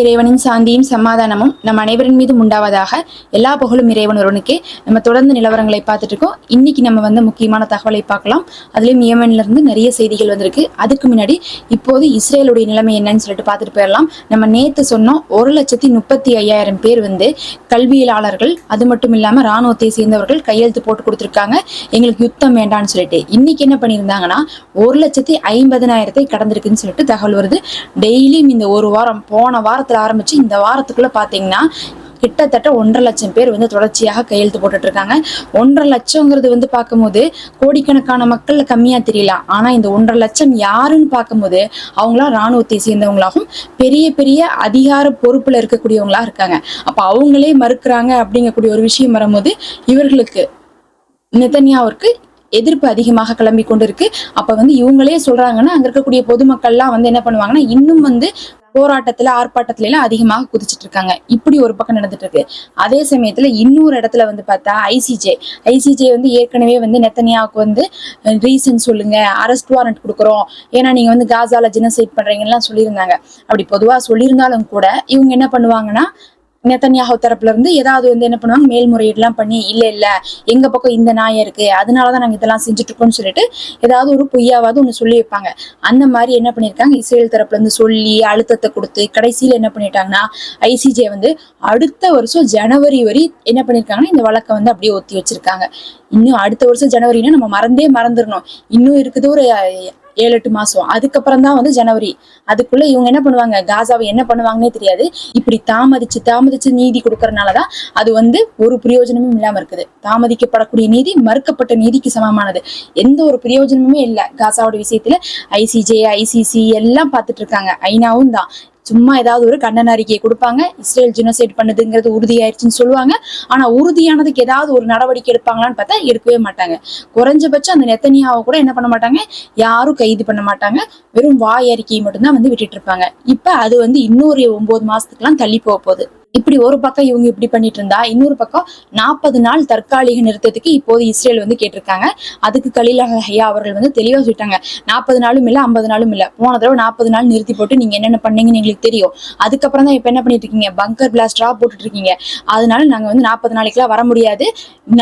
இறைவனின் சாந்தியும் சமாதானமும் நம் அனைவரின் மீதும் உண்டாவதாக எல்லா புகழும் இறைவன் ஒருவனுக்கே. நம்ம தொடர்ந்து நிலவரங்களை பார்த்துட்டு இருக்கோம். இன்னைக்கு நம்ம வந்து முக்கியமான தகவலை பார்க்கலாம். அதுலயும் ஏமன்ல இருந்து நிறைய செய்திகள் வந்திருக்கு. அதுக்கு முன்னாடி இப்போது இஸ்ரேலுடைய நிலைமை என்னன்னு சொல்லிட்டு பார்த்துட்டு போயிடலாம். நம்ம நேத்து சொன்னோம் ஒரு லட்சத்தி முப்பத்தி ஐயாயிரம் பேர் வந்து கல்வியலாளர்கள் அது மட்டும் இல்லாம ராணுவத்தை சேர்ந்தவர்கள் கையெழுத்து போட்டு கொடுத்துருக்காங்க. எங்களுக்கு யுத்தம் வேண்டாம்னு சொல்லிட்டு. இன்னைக்கு என்ன பண்ணியிருந்தாங்கன்னா ஒரு லட்சத்தி ஐம்பதனாயிரத்தை கடந்திருக்குன்னு சொல்லிட்டு தகவல் வருது. டெய்லியும் இந்த ஒரு வாரம் போன வாரம் வாரத்துல ஆரம்பிச்சு இந்த வாரத்துக்குள்ள பாத்தீங்கன்னா கிட்டத்தட்ட ஒன்றரை லட்சம் பேர் வந்து தொடர்ச்சியாக கையெழுத்து போட்டுட்டு இருக்காங்க ஒன்றரை லட்சங்கிறது வந்து பார்க்கும்போது கோடிக்கணக்கான மக்கள் கம்மியா தெரியலாம் ஆனா இந்த ஒன்றரை லட்சம் யாருன்னு பார்க்கும்போது அவங்களாம் ராணுவத்தை சேர்ந்தவங்களாகவும் பெரிய பெரிய அதிகார பொறுப்புல இருக்கக்கூடியவங்களா இருக்காங்க. அப்ப அவங்களே மறுக்கிறாங்க அப்படிங்கக்கூடிய ஒரு விஷயம் வரும்போது இவர்களுக்கு நிதன்யாவிற்கு எதிர்ப்பு அதிகமாக கிளம்பி கொண்டு இருக்கு அப்ப வந்து இவங்களே சொல்றாங்கன்னா அங்க இருக்கக்கூடிய பொதுமக்கள்லாம் வந்து என்ன பண்ணுவாங்கன்னா இன்னும் வந்து போராட்டத்துல ஆர்ப்பாட்டத்துல எல்லாம் அதிகமாக குதிச்சிட்டு இருக்காங்க. இப்படி ஒரு பக்கம் நடந்துட்டு இருக்கு. அதே சமயத்துல இன்னொரு இடத்துல வந்து பார்த்தா ஐசிஜே ஐசிஜே வந்து ஏற்கனவே வந்து நெத்தனியாவுக்கு வந்து ரீசன் சொல்லுங்க அரெஸ்ட் வாரண்ட் கொடுக்குறோம். ஏன்னா நீங்க வந்து காசால ஜினசைட் பண்றீங்கலாம் சொல்லியிருந்தாங்க. அப்படி பொதுவா சொல்லியிருந்தாலும் கூட இவங்க என்ன பண்ணுவாங்கன்னா நெத்தன்யாஹோ தரப்புல இருந்து ஏதாவது வந்து என்ன பண்ணுவாங்க? மேல்முறையீடுலாம் பண்ணி இல்ல இல்ல எங்க பக்கம் இந்த நாயம் இருக்கு அதனாலதான் நாங்க இதெல்லாம் செஞ்சுட்டு இருக்கோம்னு சொல்லிட்டு ஏதாவது ஒரு பொய்யாவது ஒண்ணு சொல்லி வைப்பாங்க. அந்த மாதிரி என்ன பண்ணிருக்காங்க இஸ்ரேல் தரப்புல இருந்து சொல்லி அழுத்தத்தை கொடுத்து கடைசியில என்ன பண்ணிட்டாங்கன்னா ஐசிஜே வந்து அடுத்த வருஷம் ஜனவரி வரை என்ன பண்ணிருக்காங்கன்னா இந்த வழக்கை வந்து அப்படியே ஒத்தி வச்சிருக்காங்க. இன்னும் அடுத்த வருஷம் ஜனவரினா நம்ம மறந்தே மறந்துடணும் இன்னும் இருக்குது ஒரு ஏழு எட்டு மாசம். அதுக்கப்புறம் தான் வந்து ஜனவரி. அதுக்குள்ள இவங்க என்ன பண்ணுவாங்க? காசாவை என்ன பண்ணுவாங்கன்னே தெரியாது. இப்படி தாமதிச்சு தாமதிச்சு நீதி கொடுக்கறதுனாலதான் அது வந்து ஒரு பிரயோஜனமும் இல்லாம இருக்குது. தாமதிக்கப்படக்கூடிய நீதி மறுக்கப்பட்ட நீதிக்கு சமமானது. எந்த ஒரு பிரயோஜனமுமே இல்லை. காசாவோட விஷயத்துல ஐசிஜே ஐசிசி எல்லாம் பார்த்துட்டு இருக்காங்க. ஐநாவும் தான். சும்மா ஏதாவது ஒரு கண்டன அறிக்கையை கொடுப்பாங்க. இஸ்ரேல் ஜினோசைட் பண்ணுதுங்கிறது உறுதியாயிருச்சுன்னு சொல்லுவாங்க. ஆனா உறுதியானதுக்கு ஏதாவது ஒரு நடவடிக்கை எடுப்பாங்களான்னு பார்த்தா எடுக்கவே மாட்டாங்க. குறைஞ்சபட்சம் அந்த நெத்தனியாவை கூட என்ன பண்ண மாட்டாங்க? யாரும் கைது பண்ண மாட்டாங்க. வெறும் வாய் அறிக்கையை மட்டும்தான் வந்து விட்டுட்டு இருப்பாங்க. இப்ப அது வந்து இன்னொரு ஒன்பது மாசத்துக்குலாம் தள்ளி போக போகுது. இப்படி ஒரு பக்கம் இவங்க இப்படி பண்ணிட்டு இருந்தா இன்னொரு பக்கம் நாற்பது நாள் தற்காலிக நிறுத்தத்துக்கு இப்போது இஸ்ரேல் வந்து கேட்டிருக்காங்க. அதுக்கு கலீல் ஹையா அவர்கள் வந்து தெளிவா சொல்லிட்டாங்க. நாற்பது நாளும் இல்ல ஐம்பது நாளும் இல்ல. போன தடவை நாற்பது நாள் நிறுத்தி போட்டு நீங்க என்னென்ன பண்ணீங்கன்னு எங்களுக்கு தெரியும். அதுக்கப்புறம் தான் இப்ப என்ன பண்ணிட்டு இருக்கீங்க? பங்கர் பிளாஸ்டரா போட்டுட்டு இருக்கீங்க. அதனால நாங்க வந்து நாற்பது நாளைக்குலாம் வர முடியாது.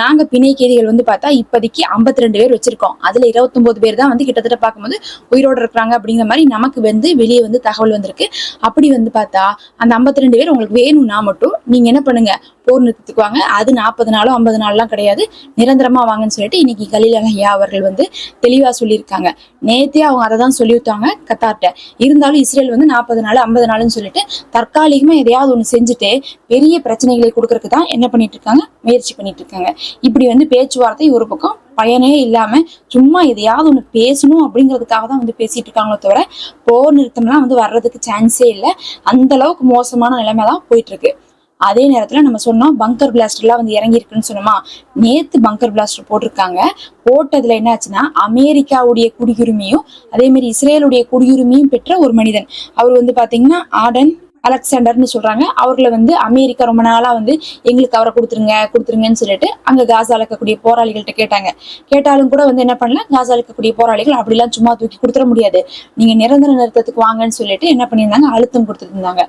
நாங்க பிணை கைதிகள் வந்து பார்த்தா இப்போதைக்கு ஐம்பத்தி ரெண்டு பேர் வச்சிருக்கோம். அதுல இருபத்தொன்பது பேர் தான் வந்து கிட்டத்தட்ட பார்க்கும்போது உயிரோடு இருக்கிறாங்க அப்படிங்கிற மாதிரி நமக்கு வந்து வெளியே வந்து தகவல் வந்திருக்கு. அப்படி வந்து பார்த்தா அந்த ஐம்பத்தி ரெண்டு பேர் உங்களுக்கு வேணும்னா மட்டும் நீங்க என்ன பண்ணுங்க? போர் நிறுத்தத்துக்கு வாங்க அது நாற்பது நாளோ ஐம்பது நாள்லாம் கிடையாது. நிரந்தரமா வாங்கன்னு சொல்லிட்டு இன்னைக்கு கலீலகையா அவர்கள் வந்து தெளிவா சொல்லியிருக்காங்க. நேத்தே அவங்க அதை தான் சொல்லிவிட்டாங்க கத்தார்ட்ட. இருந்தாலும் இஸ்ரேல் வந்து நாற்பது நாள் ஐம்பது நாள்னு சொல்லிட்டு தற்காலிகமா எதையாவது ஒன்று செஞ்சுட்டு பெரிய பிரச்சனைகளை கொடுக்கறதுக்கு தான் என்ன பண்ணிட்டு இருக்காங்க? முயற்சி பண்ணிட்டு இருக்காங்க. இப்படி வந்து பேச்சுவார்த்தை ஒரு பக்கம் பயனே இல்லாம சும்மா எதையாவது ஒண்ணு பேசணும் அப்படிங்கிறதுக்காக தான் வந்து பேசிட்டு இருக்காங்களோ தவிர போர் நிறுத்தம்லாம் வந்து வர்றதுக்கு சான்ஸே இல்லை. அந்த அளவுக்கு மோசமான நிலைமை தான் போயிட்டு இருக்கு. அதே நேரத்துல நம்ம சொன்னோம் பங்கர் பிளாஸ்டர்லாம் வந்து இறங்கி இருக்குன்னு சொன்னோமா? நேத்து பங்கர் பிளாஸ்டர் போட்டிருக்காங்க. போட்டதுல என்ன ஆச்சுன்னா அமெரிக்காவுடைய குடியுரிமையும் அதே மாதிரி இஸ்ரேலுடைய குடியுரிமையும் பெற்ற ஒரு மனிதன். அவர் வந்து பாத்தீங்கன்னா ஆடன் அலெக்சாண்டர்னு சொல்றாங்க. அவர்களை வந்து அமெரிக்கா ரொம்ப நாளா வந்து எங்களுக்கு அவரை கொடுத்துருங்க கொடுத்துருங்கன்னு சொல்லிட்டு அங்க காசா இருக்கக்கூடிய போராளிகள்கிட்ட கேட்டாங்க. கேட்டாலும் கூட வந்து என்ன பண்ணல காசா இருக்கக்கூடிய போராளிகள் அப்படிலாம் சும்மா தூக்கி கொடுத்துட முடியாது. நீங்க நிரந்தர நிறுத்தத்துக்கு வாங்கன்னு சொல்லிட்டு என்ன பண்ணியிருந்தாங்க? அழுத்தம் கொடுத்துருந்தாங்க.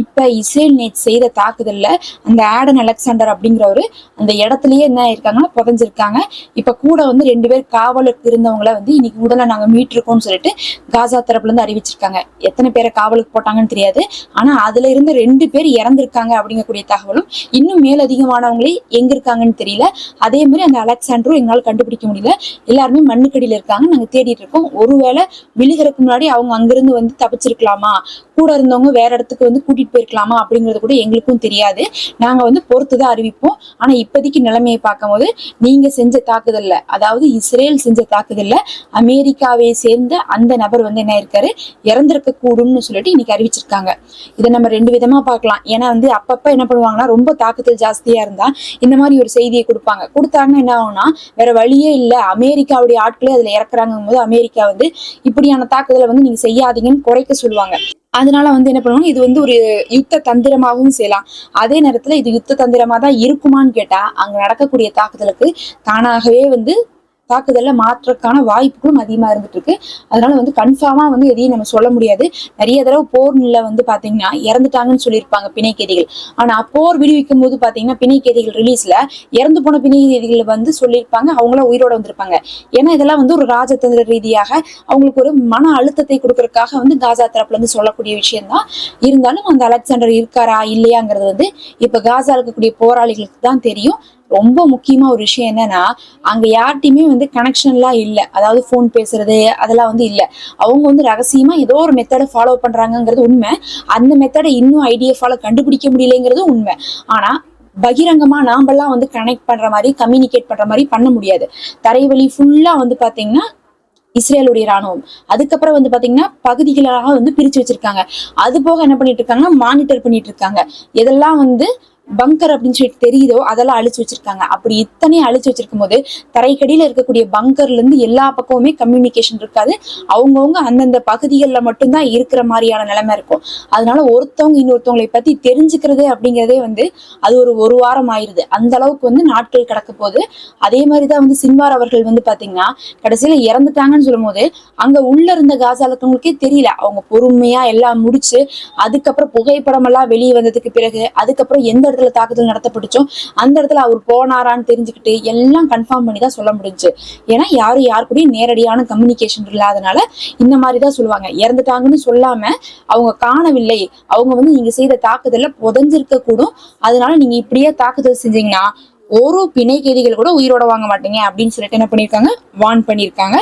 இப்ப இஸ்ரேல் நேற்று செய்த தாக்குதல்ல அந்த ஆடன் அலெக்சாண்டர் அப்படிங்கிறவரு அந்த இடத்துலயே என்ன ஆயிருக்காங்கன்னா புதஞ்சிருக்காங்க. இப்ப கூட வந்து ரெண்டு பேர் காவலுக்கு இருந்தவங்கள வந்து இன்னைக்கு உடலை நாங்க மீட்டிருக்கோம்னு சொல்லிட்டு காசா தரப்புல இருந்து அறிவிச்சிருக்காங்க. எத்தனை பேரை காவலுக்கு போட்டாங்கன்னு தெரியாது. ஆனா அதுல இருந்து ரெண்டு பேர் இறந்திருக்காங்க அப்படிங்கக்கூடிய தகவலும் இன்னும் மேலதிகமானவங்களே எங்க இருக்காங்கன்னு தெரியல. அதே மாதிரி அந்த அலெக்சாண்டரும் எங்களால் கண்டுபிடிக்க முடியல. எல்லாருமே மண்ணுக்கடியில இருக்காங்க. நாங்க தேடிட்டு இருக்கோம். ஒருவேளை விழுகிறதுக்கு முன்னாடி அவங்க அங்கிருந்து வந்து தப்பிச்சிருக்கலாமா? கூட இருந்தவங்க வேற இடத்துக்கு வந்து கூட்டிட்டு போயிருக்கலாமா? அப்படிங்கிறது கூட எங்களுக்கும் தெரியாது. நாங்க வந்து பொறுத்துதான் அறிவிப்போம். ஆனா இப்போதைக்கு நிலைமையை பார்க்கும்போது நீங்க செஞ்ச தாக்குதல்ல அதாவது இஸ்ரேல் செஞ்ச தாக்குதல்ல அமெரிக்காவை சேர்ந்த அந்த நபர் வந்து என்ன இருக்காரு இறந்திருக்க கூடும்னு சொல்லிட்டு இன்னைக்கு அறிவிச்சிருக்காங்க. இதை நம்ம ரெண்டு விதமா பார்க்கலாம். ஏன்னா வந்து அப்பப்ப என்ன பண்ணுவாங்கன்னா ரொம்ப தாக்குதல் ஜாஸ்தியா இருந்தா இந்த மாதிரி ஒரு செய்தியை கொடுப்பாங்க. கொடுத்தாங்கன்னா என்ன ஆகும்னா வேற வழியே இல்ல. அமெரிக்காவுடைய ஆட்களே அதுல இறக்குறாங்க போது அமெரிக்கா வந்து இப்படியான தாக்குதலை வந்து நீங்க செய்யாதீங்கன்னு குறைக்க சொல்லுவாங்க. அதனால வந்து என்ன பண்ணுவாங்க இது வந்து ஒரு யுத்த தந்திரமாகவும் செய்யலாம். அதே நேரத்துல இது யுத்த தந்திரமா தான் இருக்குமான்னு கேட்டா அங்க நடக்கக்கூடிய தாக்குதலுக்கு தானாகவே வந்து தாக்குதல்ல மாற்றக்கான வாய்ப்புகளும் அதிகமா இருந்துட்டு இருக்கு அதனால வந்து கன்ஃபார்மா வந்து எதையும் நம்ம சொல்ல முடியாது. நிறைய தடவை போர்ல வந்து பாத்தீங்கன்னா இறந்துட்டாங்கன்னு சொல்லியிருப்பாங்க பிணைக்கேதிகள் ஆனா போர் விடுவிக்கும் போது பாத்தீங்கன்னா பிணைக்கேதிகள் ரிலீஸ்ல இறந்து போன பிணைக்கேதிகள் வந்து சொல்லியிருப்பாங்க. அவங்கள உயிரோட வந்திருப்பாங்க. ஏன்னா இதெல்லாம் வந்து ஒரு ராஜதந்திர ரீதியாக அவங்களுக்கு ஒரு மன அழுத்தத்தை கொடுக்கறதுக்காக வந்து காசா தரப்புல இருந்து சொல்லக்கூடிய விஷயம் தான் இருந்தாலும் அந்த அலெக்சாண்டர் இருக்காரா இல்லையாங்கிறது வந்து இப்ப காசா இருக்கக்கூடிய போராளிகளுக்கு தான் தெரியும். ரொம்ப முக்கியமா ஒரு விஷயம் என்னன்னா அங்க யார்ட்டையுமே வந்து கனெக்ஷன்லாம் இல்லை. அதாவது ஃபோன் பேசுறது அதெல்லாம் வந்து இல்லை. அவங்க வந்து ரகசியமா ஏதோ ஒரு மெத்தடை ஃபாலோ பண்றாங்கங்கிறது உண்மை. அந்த மெத்தடை இன்னும் ஐடிஎஃபால கண்டுபிடிக்க முடியலைங்கிறது உண்மை. ஆனா பகிரங்கமா நாமெல்லாம் வந்து கனெக்ட் பண்ற மாதிரி கம்யூனிகேட் பண்ற மாதிரி பண்ண முடியாது. தரைவழி ஃபுல்லா வந்து பாத்தீங்கன்னா இஸ்ரேலுடைய ராணுவம் அதுக்கப்புறம் வந்து பாத்தீங்கன்னா பகுதிகளாக வந்து பிரிச்சு வச்சிருக்காங்க. அது போக என்ன பண்ணிட்டு இருக்காங்கன்னா மானிட்டர் பண்ணிட்டு இருக்காங்க. இதெல்லாம் வந்து பங்கர் அப்படின்னு சொல்லிட்டு தெரியுதோ அதெல்லாம் அழிச்சு வச்சிருக்காங்க. அப்படி இத்தனை அழிச்சு வச்சிருக்கும் போது தரைக்கடியில இருக்கக்கூடிய பங்கர்ல இருந்து எல்லா பக்கமுமே கம்யூனிகேஷன் இருக்காது. அவங்கவுங்க அந்தந்த பகுதிகளில் மட்டும்தான் இருக்கிற மாதிரியான நிலைமை இருக்கும். அதனால ஒருத்தவங்க இன்னொருத்தவங்களை பத்தி தெரிஞ்சுக்கிறது அப்படிங்கிறதே வந்து அது ஒரு ஒரு வாரம் ஆயிருது. அந்த அளவுக்கு வந்து நாட்கள் கிடக்க போது அதே மாதிரிதான் வந்து சின்வார் அவர்கள் வந்து பாத்தீங்கன்னா கடைசியில இறந்துட்டாங்கன்னு சொல்லும் போது அங்க உள்ள இருந்த காசால இருக்கவங்களுக்கே தெரியல. அவங்க பொறுமையா எல்லாம் முடிச்சு அதுக்கப்புறம் புகைப்படம் எல்லாம் வெளியே வந்ததுக்கு பிறகு அதுக்கப்புறம் எந்த இடத்துல தாக்குதல் நடத்தப்பட்டுச்சோ அந்த இடத்துல அவர் போனாரான்னு தெரிஞ்சுக்கிட்டு எல்லாம் கன்ஃபார்ம் பண்ணி தான் சொல்ல முடிஞ்சு. ஏன்னா யாரும் யாரு கூடயும் நேரடியான கம்யூனிகேஷன் இல்லாதனால இந்த மாதிரி தான் சொல்லுவாங்க. இறந்துட்டாங்கன்னு சொல்லாம அவங்க காணவில்லை. அவங்க வந்து நீங்க செய்த தாக்குதல்ல புதஞ்சிருக்க கூடும் அதனால நீங்க இப்படியே தாக்குதல் செஞ்சீங்கன்னா ஒரு பிணை கைதிகள் கூட உயிரோட வாங்க மாட்டீங்க அப்படின்னு சொல்லிட்டு என்ன பண்ணியிருக்காங்க? வான் பண்ணியிருக்காங்க.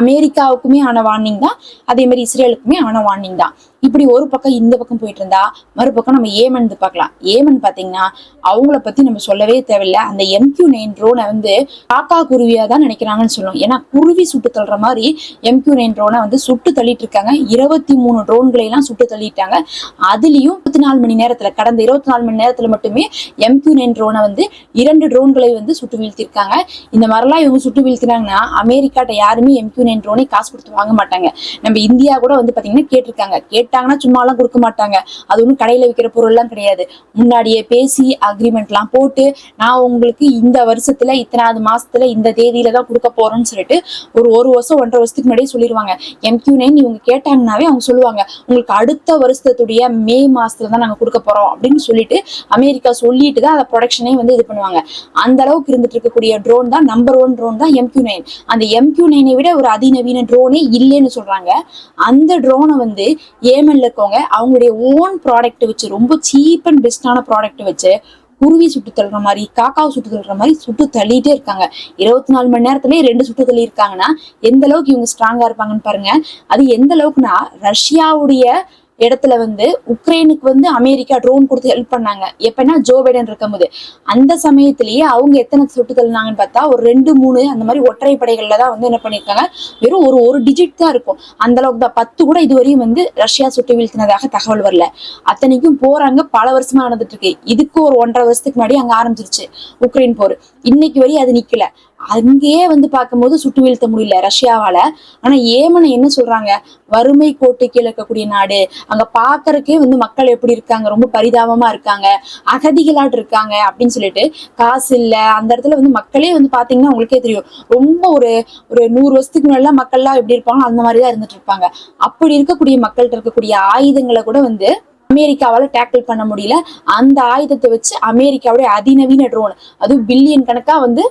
அமெரிக்காவுக்குமே ஆன வார்னிங் தான் அதே மாதிரி இஸ்ரேலுக்குமே ஆன வார்னிங் தான். இப்படி ஒரு பக்கம் இந்த பக்கம் போயிட்டு இருந்தா மறுபக்கம் நம்ம ஏமன் பார்க்கலாம். ஏமன் பாத்தீங்கன்னா அவங்கள பத்தி நம்ம சொல்லவே தேவையில்லை. அந்த எம்கியூ நைன் ட்ரோனை வந்து காக்கா குருவியா தான் நினைக்கிறாங்கன்னு சொல்லுவோம். ஏன்னா குருவி சுட்டு தள்ளுற மாதிரி எம்கியூ நைன் ட்ரோனை வந்து சுட்டு தள்ளிட்டு இருக்காங்க. இருபத்தி மூணு ட்ரோன்களை எல்லாம் சுட்டு தள்ளிட்டாங்க. அதுலயும் இருபத்தி நாலு மணி நேரத்துல கடந்த இருபத்தி நாலு மணி நேரத்துல மட்டுமே எம்கியூ நைன் ட்ரோனை வந்து இரண்டு ட்ரோன்களை வந்து சுட்டு வீழ்த்திருக்காங்க. இந்த மாதிரிலாம் இவங்க சுட்டு வீழ்த்தினாங்கன்னா அமெரிக்காட்ட யாருமே எம்கியூ நின்றோனே காசு கொடுத்து வாங்க மாட்டாங்க. நம்ம இந்தியா கூட வந்து பாத்தீங்கன்னா கேட்டிருக்காங்க. கேட்டாங்கன்னா சும்மாலாம் கொடுக்க மாட்டாங்க. அது ஒன்றும் கடையில விற்கிற பொருள்லாம் கிடையாது. முன்னாடியே பேசி அக்ரிமெண்ட்லாம் போட்டு நான் உங்களுக்கு இந்த வருஷத்துல இத்தனாவது மாசத்துல இந்த தேதியில தான் கொடுக்க போறோம்னு சொல்லிட்டு ஒரு ஒரு வருஷம் ஒன்றரை வருஷத்துக்கு முன்னாடியே சொல்லிடுவாங்க எம்கியூ நைன் இவங்க கேட்டாங்கன்னாவே அவங்க சொல்லுவாங்க. உங்களுக்கு அடுத்த வருஷத்துடைய மே மாசத்துல தான் நாங்க கொடுக்க போறோம் அப்படின்னு சொல்லிட்டு அமெரிக்கா சொல்லிட்டு தான் அதை ப்ரொடக்ஷனே வந்து இது பண்ணுவாங்க. அந்த அளவுக்கு இருந்துட்டு இருக்கக்கூடிய ட்ரோன் தான் நம்பர் ஒன் ட்ரோன் தான் எம்கியூ நைன் அந்த எம்கியூ நைனை விட ஒரு அதிநவீன ட்ரோனே இல்லைன்னு சொல்றாங்க. அந்த ட்ரோனை வந்து ஏமன்ல இருக்கவங்க அவங்களுடைய ஓன் ப்ராடக்ட் வச்சு ரொம்ப சீப் அண்ட் பெஸ்டான ப்ராடக்ட் வச்சு குருவி சுட்டு தள்ளுற மாதிரி காக்காவை சுட்டு தள்ளுற மாதிரி சுட்டு தள்ளிட்டே இருக்காங்க. இருபத்தி நாலு மணி நேரத்துலயே ரெண்டு சுட்டு தள்ளி இருக்காங்கன்னா எந்த அளவுக்கு இவங்க ஸ்ட்ராங்கா இருப்பாங்கன்னு பாருங்க. அது எந்த அளவுக்குன்னா ரஷ்யாவுடைய இடத்துல வந்து உக்ரைனுக்கு வந்து அமெரிக்கா ட்ரோன் கொடுத்து ஹெல்ப் பண்ணாங்க. எப்பன்னா ஜோ பைடன் இருக்கும்போது. அந்த சமயத்திலேயே அவங்க எத்தனை சுட்டு தள்ளினாங்கன்னு பார்த்தா ஒரு ரெண்டு மூணு அந்த மாதிரி ஒற்றை படைகள்ல தான் வந்து என்ன பண்ணியிருக்காங்க வெறும் ஒரு ஒரு டிஜிட் தான் இருக்கும். அந்த அளவுக்கு தான். பத்து கூட இதுவரையும் வந்து ரஷ்யா சுட்டு வீழ்த்தினதாக தகவல் வரல. அத்தனைக்கும் போறாங்க பல வருஷமா நடந்துட்டு இருக்கு. இதுக்கு ஒரு ஒன்றரை வருஷத்துக்கு முன்னாடி அங்க ஆரம்பிச்சிருச்சு உக்ரைன் போர். இன்னைக்கு வரையும் அது நிக்கல. அங்கேயே வந்து பார்க்கும்போது சுட்டு வீழ்த்த முடியல ரஷ்யாவால. ஆனா ஏமனை என்ன சொல்றாங்க? வறுமை கோட்டு கீழே இருக்கக்கூடிய நாடு. அங்க பாக்குறதுக்கே வந்து மக்கள் எப்படி இருக்காங்க? ரொம்ப பரிதாபமா இருக்காங்க. அகதிகளாட்டு இருக்காங்க அப்படின்னு சொல்லிட்டு காசு இல்ல. அந்த இடத்துல வந்து மக்களே வந்து பாத்தீங்கன்னா உங்களுக்கே தெரியும். ரொம்ப ஒரு ஒரு நூறு வருஷத்துக்கு முன்னாடி மக்கள்லாம் எப்படி இருப்பாங்க அந்த மாதிரி தான் இருந்துட்டு இருப்பாங்க. அப்படி இருக்கக்கூடிய மக்கள்கிட்ட இருக்கக்கூடிய ஆயுதங்களை கூட வந்து அமெரிக்காவால டேக்கிள் பண்ண முடியல. அந்த ஆயுதத்தை வச்சு அமெரிக்காவுடைய அதிநவீன ட்ரோன் அதுவும் பில்லியன் கணக்கா வந்து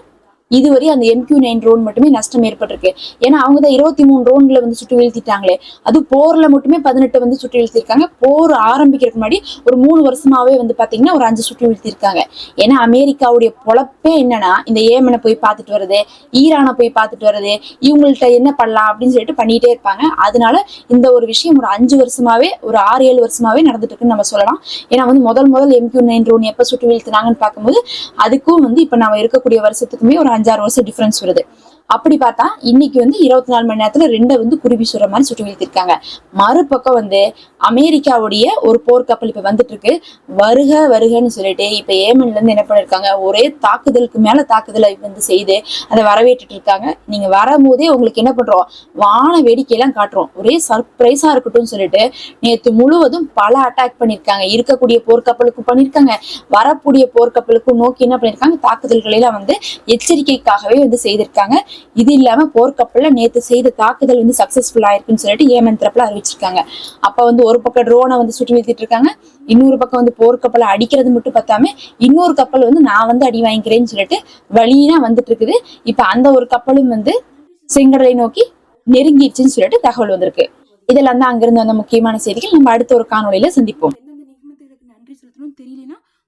இதுவரை அந்த எம்கியூ நைன் ட்ரோன் மட்டுமே நஷ்டம் ஏற்பட்டிருக்கு. ஏன்னா அவங்க தான் இருபத்தி மூணு ட்ரோன்களை வந்து சுட்டு வீழ்த்திட்டாங்களே. அது போர்ல மட்டுமே பதினெட்டு வந்து சுட்டு வீழ்த்திருக்காங்க. போர் ஆரம்பிக்கிறதுக்கு முன்னாடி ஒரு மூணு வருஷமாவே வந்து பாத்தீங்கன்னா ஒரு அஞ்சு சுட்டு வீழ்த்திருக்காங்க. ஏன்னா அமெரிக்காவுடைய பொழப்பே என்னன்னா இந்த ஏமனை போய் பார்த்துட்டு வருது ஈரானை போய் பார்த்துட்டு வருது இவங்கள்ட்ட என்ன பண்ணலாம் அப்படின்னு சொல்லிட்டு பண்ணிட்டே இருப்பாங்க. அதனால இந்த ஒரு விஷயம் ஒரு அஞ்சு வருஷமாவே ஒரு ஆறு ஏழு வருஷமாவே நடந்துட்டு இருக்குன்னு நம்ம சொல்லலாம். ஏன்னா வந்து முதல் முதல் எம்கியூ நைன் ட்ரோன் எப்ப சுட்டு வீழ்த்தினாங்கன்னு பார்க்கும்போது அதுக்கும் வந்து இப்ப நம்ம இருக்கக்கூடிய வருஷத்துக்குமே ஒரு அஞ்சாறு வருஷம் டிஃப்ரென்ஸ் வருது. அப்படி பார்த்தா இன்னைக்கு வந்து இருபத்தி நாலு மணி நேரத்துல ரெண்டை வந்து குருவி சுடுற மாதிரி சுட்டு வீழ்த்திருக்காங்க. மறுபக்கம் வந்து அமெரிக்காவுடைய ஒரு போர்க்கப்பல் இப்ப வந்துட்டு இருக்கு வருக வருகன்னு சொல்லிட்டு இப்ப ஏமன்ல இருந்து என்ன பண்ணிருக்காங்க? ஒரே தாக்குதலுக்கு மேல தாக்குதலை வந்து செய்து அதை வரவேற்றுட்டு இருக்காங்க. நீங்க வரும்போதே உங்களுக்கு என்ன பண்றோம்? வான வேடிக்கையெல்லாம் காட்டுறோம். ஒரே சர்ப்ரைஸா இருக்கட்டும் சொல்லிட்டு நேத்து முழுவதும் பல அட்டாக் பண்ணிருக்காங்க. இருக்கக்கூடிய போர்க்கப்பலுக்கும் பண்ணிருக்காங்க. வரக்கூடிய போர்க்கப்பலுக்கும் நோக்கி என்ன பண்ணிருக்காங்க? தாக்குதல்களை எல்லாம் வந்து எச்சரிக்கைக்காகவே வந்து செய்திருக்காங்க. இது இல்லாம போர்க்கப்பல்ல நேத்து செய்த தாக்குதல் வந்து சக்சஸ்ஃபுல் ஆயிருக்குன்னு சொல்லிட்டு ஏமன் தரப்புல அறிவிச்சிருக்காங்க. அப்ப வந்து ஒரு பக்கம் ட்ரோனை வந்து சுட்டு வீழ்த்திட்டு இருக்காங்க. இன்னொரு பக்கம் வந்து போர்க்கப்பலை அடிக்கிறது மட்டும் பார்த்தாம இன்னொரு கப்பல் வந்து நான் வந்து அடி வாங்கிக்கிறேன்னு சொல்லிட்டு வழியா வந்துட்டு இருக்குது. இப்ப அந்த ஒரு கப்பலும் வந்து செங்கடலை நோக்கி நெருங்கிடுச்சுன்னு சொல்லிட்டு தகவல் வந்திருக்கு. இதெல்லாம் தான் அங்கிருந்து வந்த முக்கியமான செய்திகள். நம்ம அடுத்த ஒரு காணொலியில சந்திப்போம். நன்றி செலுத்தணும் தெரியலனா